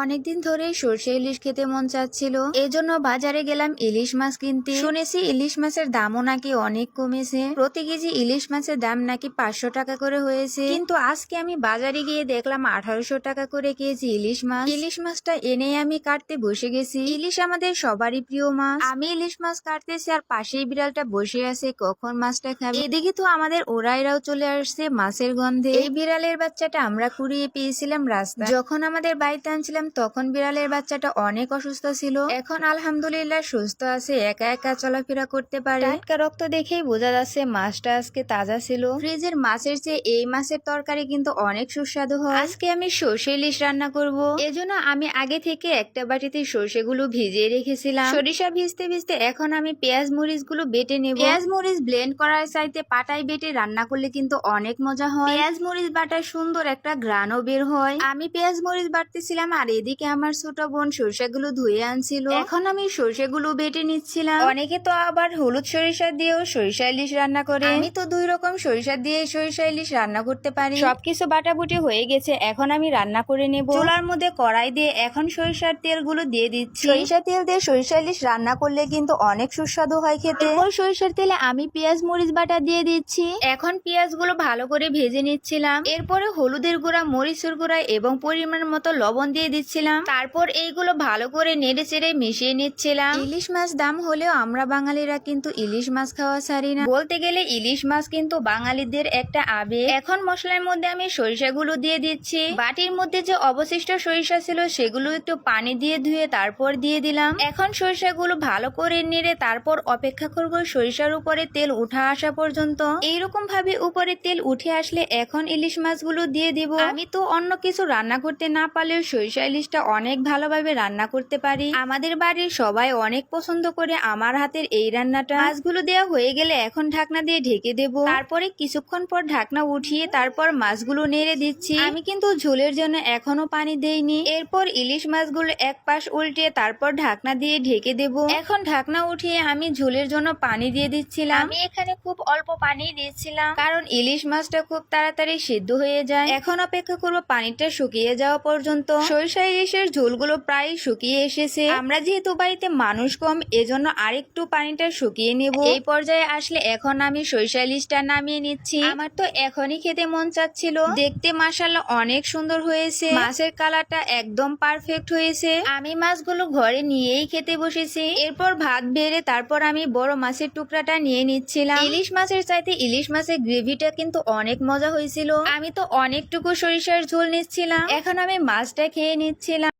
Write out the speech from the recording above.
অনেকদিন ধরে সর্ষে ইলিশ খেতে মন চাচ্ছিল। এজন্য বাজারে গেলাম ইলিশ মাছ কিনতে। শুনেছি ইলিশ মাছের দামও নাকি অনেক কমেছে। প্রতি কেজি ইলিশ মাছের দাম নাকি পাঁচশো টাকা করে হয়েছে। কিন্তু আজকে আমি বাজারে গিয়ে দেখলাম আঠারোশো টাকা করে কেজি ইলিশ মাছ। ইলিশ মাছটা এনে আমি কাটতে বসে গেছি। ইলিশ আমাদের সবারই প্রিয় মাছ। আমি ইলিশ মাছ কাটতেছি আর পাশেই বিড়ালটা বসে আছে, কখন মাছটা খাবে? এদিকে তো আমাদের ওরাইরাও চলে আসছে মাছের গন্ধে। এই বিড়ালের বাচ্চাটা আমরা কুড়িয়ে পেয়েছিলাম রাস্তা যখন আমাদের বাড়িতে আনছিলাম তখন বিড়ালের বাচ্চাটা অনেক অসুস্থ ছিল। এখন আলহামদুলিল্লাহ সুস্থ আছে একা একা চলাফেরা করতে পারে। টাটকা রক্ত দেখেই বোঝা যাচ্ছে মাছটা আজকে তাজা ছিল। ফ্রিজের মাছের চেয়ে এই মাছের তরকারি কিন্তু অনেক সুস্বাদু হয়। আজকে আমি সর্ষে ইলিশ রান্না করব। এজন্য আমি আগে থেকে একটা বাটিতে সর্ষেগুলো ভিজিয়ে রেখেছিলাম। সরিষা ভিজতে ভিজতে এখন আমি পেঁয়াজ মরিচগুলো বেটে নেব। পেঁয়াজ মরিচ ব্লেন্ড করার চাইতে পাটায় বেটে রান্না করলে কিন্তু অনেক মজা হয়। পেঁয়াজ মরিচ বাটার সুন্দর একটা গ্রানও বের হয়। আমি পেঁয়াজ মরিচ বাটতেছিলাম আর এদিকে আমার ছোট বোন সরষেগুলো ধুয়ে আনছিল। এখন আমি সরষেগুলো বেটে নিচ্ছিলাম। অনেকে তো আবার হলুদ সরিষা দিয়েও সরিষা ইলিশ রান্না করে। আমি তো দুই রকম সরিষা দিয়ে সরিষা ইলিশ রান্না করতে পারি। সবকিছু বাটাবুটি হয়ে গেছে এখন আমি রান্না করে নেব। চুলার মধ্যে কড়াই দিয়ে এখন সরিষার তেলগুলো দিয়ে দিচ্ছি। সরিষা তেল দিয়ে সরিষা ইলিশ রান্না করলে কিন্তু অনেক সুস্বাদু হয় খেতে। ওই সরিষার তেলে আমি পেঁয়াজ মরিচ বাটা দিয়ে দিচ্ছি। এখন পেঁয়াজগুলো ভালো করে ভেজে নিচ্ছিলাম। এরপরে হলুদের গুঁড়া মরিচের গুঁড়া এবং পরিমাণ মতো লবণ দিয়ে দিচ্ছিলাম। তারপর এইগুলো ভালো করে নেড়ে চেড়ে মিশিয়ে নিচ্ছিলাম। ইলিশ মাছ দাম হলেও আমরা বাঙালিরা কিন্তু ইলিশ মাছ খাওয়া ছাড়ি না। বলতে গেলে ইলিশ মাছ কিন্তু বাঙালিদের একটা আবেগ। এখন মশলার মধ্যে আমি সরিষাগুলো দিয়ে দিচ্ছি। বাটির মধ্যে যে অবশিষ্ট সরিষা ছিল সেগুলো একটু পানি দিয়ে ধুয়ে তারপর দিয়ে দিলাম। এখন সরিষাগুলো ভালো করে নেড়ে তারপর অপেক্ষা করব সরিষার উপরে তেল উঠা আসা পর্যন্ত। এইরকম ভাবে উপরে তেল উঠে আসলে এখন ইলিশ মাছগুলো দিয়ে দিব। আমি তো অন্য কিছু রান্না করতে না পারলেও সরিষা ইলিশটা অনেক ভালোভাবে রান্না করতে পারি। আমাদের বাড়ির সবাই অনেক পছন্দ করে আমার হাতের এই রান্নাটা। মাছগুলো দেওয়া হয়ে গেলে এখন ঢাকনা দিয়ে ঢেকে দেব। তারপরে কিছুক্ষণ পর ঢাকনা উঠিয়ে তারপর মাছগুলো নেড়ে দিচ্ছি। আমি কিন্তু ঝোলের জন্য এখনও পানি দেইনি। এরপর ইলিশ মাছগুলো এক পাশ উল্টে তারপর ঢাকনা দিয়ে ঢেকে দেব। এখন ঢাকনা উঠিয়ে আমি ঝোলের জন্য পানি দিয়ে দিচ্ছিলাম। আমি এখানে খুব অল্প পানি দিয়েছিলাম। কারণ ইলিশ মাছটা খুব তাড়াতাড়ি সিদ্ধ হয়ে যায়। এখন অপেক্ষা করব পানিটা শুকিয়ে যাওয়া পর্যন্ত। সরিষা ইলিশের ঝোলগুলো প্রায় শুকিয়ে এসেছে। আমরা যেহেতু বাড়িতে মানুষ কম, এজন্য আরেকটু পানিটা শুকিয়ে নেব। এই পর্যায়ে আসলে এখন আমি সরিষা ইলিশটা নামিয়ে নিচ্ছি। আমার তো এখনই খেতে মন চাচ্ছিল। দেখতে মাসাল্লাহ অনেক সুন্দর হয়েছে। মাছের কালারটা একদম পারফেক্ট হয়েছে। আমি মাছগুলো ঘরে নিয়েই খেতে বসেছি। এরপর ভাত বেড়ে তারপর আমি বড় মাছের টুকরাটা নিয়ে নিচ্ছিলাম। ইলিশ মাছের চাইতে ইলিশ মাছের গ্রেভিটা কিন্তু অনেক মজা হয়েছিল। আমি তো অনেকটুকু সরিষার ঝোল নিচ্ছিলাম। এখন আমি মাছটা খেয়ে নিচ্ছিলাম।